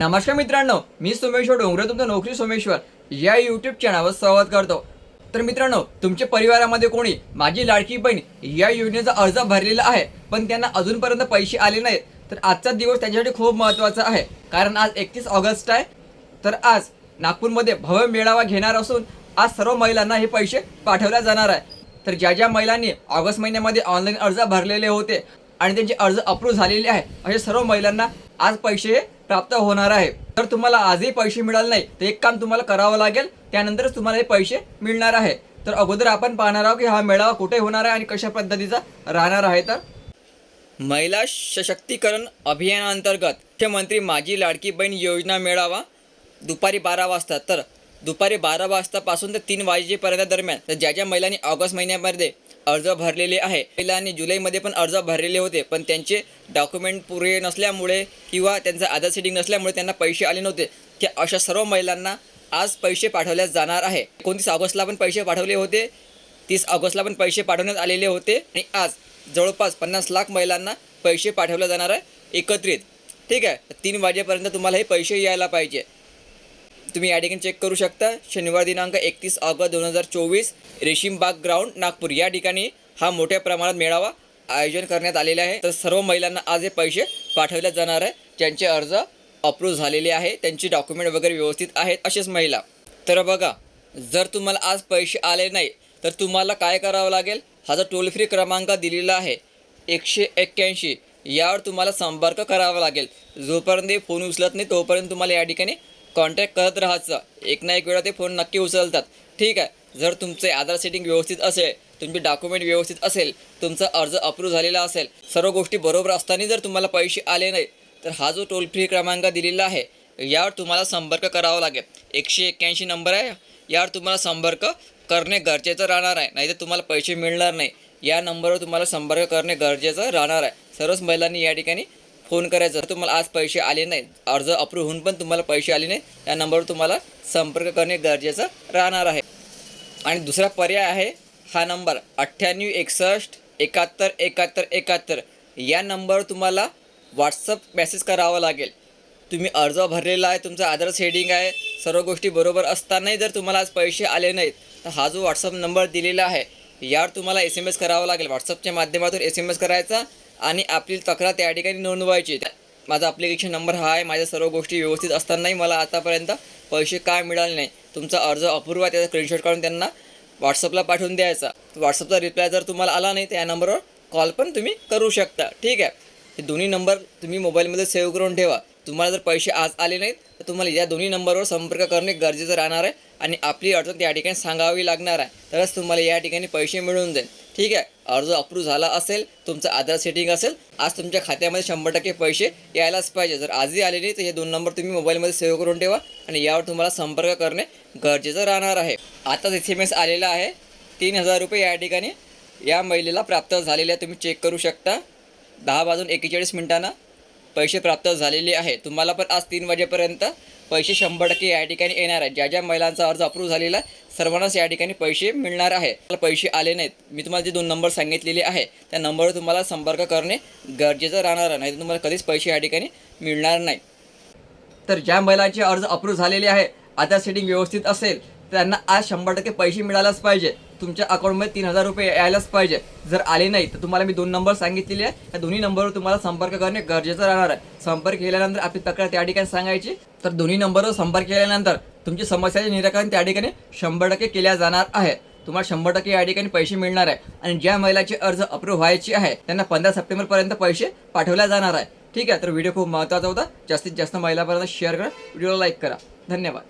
नमस्कार मित्रांनो मी सोमेश्वर डोंगरे तुमचं नोकरी सोमेश्वर. या यूट्यूब चॅनलवर स्वागत करतो. तर मित्रांनो तुमच्या परिवारामध्ये कोणी माझी लाडकी बहीण या योजनेचा अर्ज भरलेला आहे पण त्यांना अजूनपर्यंत पैसे आले नाहीत तर आजचा दिवस त्यांच्यासाठी खूप महत्त्वाचा आहे. कारण आज एकतीस ऑगस्ट आहे. तर आज नागपूरमध्ये भव्य मेळावा घेणार असून आज सर्व महिलांना हे पैसे पाठवल्या जाणार आहे. तर ज्या ज्या महिलांनी ऑगस्ट महिन्यामध्ये ऑनलाईन अर्ज भरलेले होते आणि त्यांचे अर्ज अप्रूव्ह झालेले आहे असे सर्व महिलांना आज पैसे हे प्राप्त होणार आहे. तर तुम्हाला आजही पैसे मिळाले नाही तर एक काम तुम्हाला करावं लागेल त्यानंतरच तुम्हाला हे पैसे मिळणार आहे. तर अगोदर आपण पाहणार आहोत की हा मेळावा कुठे होणार आहे आणि कशा पद्धतीचा राहणार आहे तर. महिला सशक्तीकरण अभियानाअंतर्गत मुख्यमंत्री माझी लाडकी बहीण योजना मेळावा दुपारी बारा वाजता. तर दुपारी बारा वाजतापासून ते तीन वाजेपर्यंत दरम्यान तर ज्या ज्या महिलांनी ऑगस्ट महिन्यामध्ये अर्ज भरलेले आहे. महिलांनी जुलैमध्ये पण अर्ज भरलेले होते पण त्यांचे डॉक्युमेंट पुरे नसल्यामुळे किंवा त्यांचं आधार सेटिंग नसल्यामुळे त्यांना पैसे आले नव्हते. की अशा सर्व महिलांना आज पैसे पाठवल्या जाणार आहे. एकोणतीस ऑगस्टला पण पैसे पाठवले होते तीस ऑगस्टला पण पैसे पाठवण्यात आलेले होते आणि आज जवळपास पन्नास लाख महिलांना पैसे पाठवले जाणार आहे एकत्रित. ठीक आहे तीन वाजेपर्यंत तुम्हाला हे पैसे यायला पाहिजे. तुम्ही या ठिकाणी चेक करू शकता. शनिवार दिनांक एकतीस ऑगस्ट दोन हजार चोवीस रेशीमबाग ग्राउंड नागपूर. या ठिकाणी हा मोठ्या प्रमाणात मेळावा आयोजन करण्यात आलेले आहे. तर सर्व महिलांना आज हे पैसे पाठवले जाणार आहे. ज्यांचे अर्ज अप्रूव्ह झालेले आहे. त्यांचे डॉक्युमेंट वगैरे व्यवस्थित आहेत असेच महिला. तर बघा जर तुम्हाला आज पैसे आले नाही तर तुम्हाला काय करावं लागेल? हा जो टोल फ्री क्रमांक दिलेला आहे एकशे एक्क्याऐंशी यावर तुम्हाला संपर्क करावा लागेल. जोपर्यंत फोन उचलत नाही तोपर्यंत तुम्हाला या ठिकाणी कॉन्टॅक्ट करत राहायचं. एक ना एक वेळा ते फोन नक्की उचलतात. ठीक आहे जर तुमचे आधार सेटिंग व्यवस्थित असेल तुमचे डॉक्युमेंट व्यवस्थित असेल तुमचा अर्ज अप्रूव्ह झालेला असेल सर्व गोष्टी बरोबर असताना जर तुम्हाला पैसे आले नाही तर हा जो टोल फ्री क्रमांक दिलेला आहे यावर तुम्हाला संपर्क करावा लागेल. एकशे एक्क्याऐंशी नंबर आहे यावर तुम्हाला संपर्क करणे गरजेचं राहणार आहे. नाहीतर तुम्हाला पैसे मिळणार नाही. या नंबरवर तुम्हाला संपर्क करणे गरजेचं राहणार आहे. सर्वच महिलांनी या ठिकाणी फोन करायचा तुम्हाला आज पैसे आले नाही अर्ज अप्रूव्ह होऊन पण तुम्हाला पैसे आले नाही या नंबरवर तुम्हाला संपर्क करणे गरजेचं राहणार आहे. आणि दुसरा पर्याय आहे हा नंबर अठ्ठ्याण्णव एकसष्ट एकाहत्तर एकाहत्तर एकाहत्तर या नंबरवर तुम्हाला व्हॉट्सअप मेसेज करावा लागेल. तुम्ही अर्ज भरलेला आहे तुमचं आधार हेडिंग आहे सर्व गोष्टी बरोबर असतानाही जर तुम्हाला आज पैसे आले नाहीत तर हा जो व्हॉट्सअप नंबर दिलेला आहे यावर तुम्हाला एस एम एस करावा लागेल. व्हॉट्सअपच्या माध्यमातून एस एम एस करायचा. आणि आपली तक्रार त्या ठिकाणी नोंदवायची. माझा अप्लिकेशन नंबर हा आहे. माझ्या सर्व गोष्टी व्यवस्थित असतानाही मला आतापर्यंत पैसे काय मिळाले नाही? तुमचा अर्ज अपूर्व आहे त्याचा स्क्रीनशॉट काढून त्यांना व्हॉट्सअपला पाठवून द्यायचा. व्हॉट्सअपचा रिप्लाय जर तुम्हाला आला नाही तर या नंबरवर कॉल पण तुम्ही करू शकता. ठीक आहे? हे दोन्ही नंबर तुम्ही मोबाईलमध्ये सेव्ह करून ठेवा. तुम्हाला जर पैसे आज आले नाहीत तर तुम्हाला या दोन्ही नंबरवर संपर्क करणे गरजेचं राहणार आहे आणि आपली अडचण त्या ठिकाणी सांगावी लागणार आहे. तरच तुम्हाला या ठिकाणी पैसे मिळून जाईल. ठीक आहे. अर्ज अप्रूव्ह झाला असेल तुमचं आधार सेटिंग असेल आज तुमच्या खात्यामध्ये शंभर टक्के पैसे यायलाच पाहिजे. जर आजही आले नाही तर हे दोन नंबर तुम्ही मोबाईलमध्ये सेव्ह करून ठेवा आणि यावर तुम्हाला संपर्क करणे गरजेचं राहणार आहे. आताच एस एम एस आलेला आहे. तीन हजार रुपये या ठिकाणी या महिलेला प्राप्त झालेले आहे. तुम्ही चेक करू शकता. दहा वाजून एकेचाळीस मिनिटांना पैसे प्राप्त झालेले आहे. तुम्हाला पण आज तीन वाजेपर्यंत पैसे शंभर टक्के या ठिकाणी येणार आहे. ज्या ज्या महिलांचा अर्ज अप्रूव्ह झालेला आहे सर्वांनाच या ठिकाणी पैसे मिळणार आहे. पैसे आले नाहीत. मी तुम्हाला जे दोन नंबर सांगितलेले आहे त्या नंबरवर तुम्हाला संपर्क करणे गरजेचं राहणार आहे. नाही तुम्हाला कधीच पैसे या ठिकाणी मिळणार नाही. तर ज्या महिलांचे अर्ज अप्रूव्ह झालेले आहे आधार सेटिंग व्यवस्थित असेल त्यांना आज शंभर टक्के पैसे मिळायलाच पाहिजे. तुमच्या अकाउंटमध्ये तीन हजार रुपये यायलाच पाहिजे. जर आले नाही तर तुम्हाला मी दोन नंबर सांगितलेले आहे या दोन्ही नंबरवर तुम्हाला संपर्क करणे गरजेचं राहणार आहे. संपर्क केल्यानंतर आपली तक्रार त्या ठिकाणी सांगायची. तर दोन्ही नंबरवर संपर्क केल्यानंतर तुमची समस्याचे निराकरण त्या ठिकाणी शंभर टक्के केल्या जाणार आहे. तुम्हाला शंभर टक्के या ठिकाणी पैसे मिळणार आहे. आणि ज्या महिलाचे अर्ज अप्रूव्ह व्हायचे आहे त्यांना पंधरा सप्टेंबरपर्यंत पैसे पाठवल्या जाणार आहे. ठीक आहे तर व्हिडिओ खूप महत्त्वाचा होता. जास्तीत जास्त महिलापर्यंत शेअर करा. व्हिडिओला लाईक करा. धन्यवाद.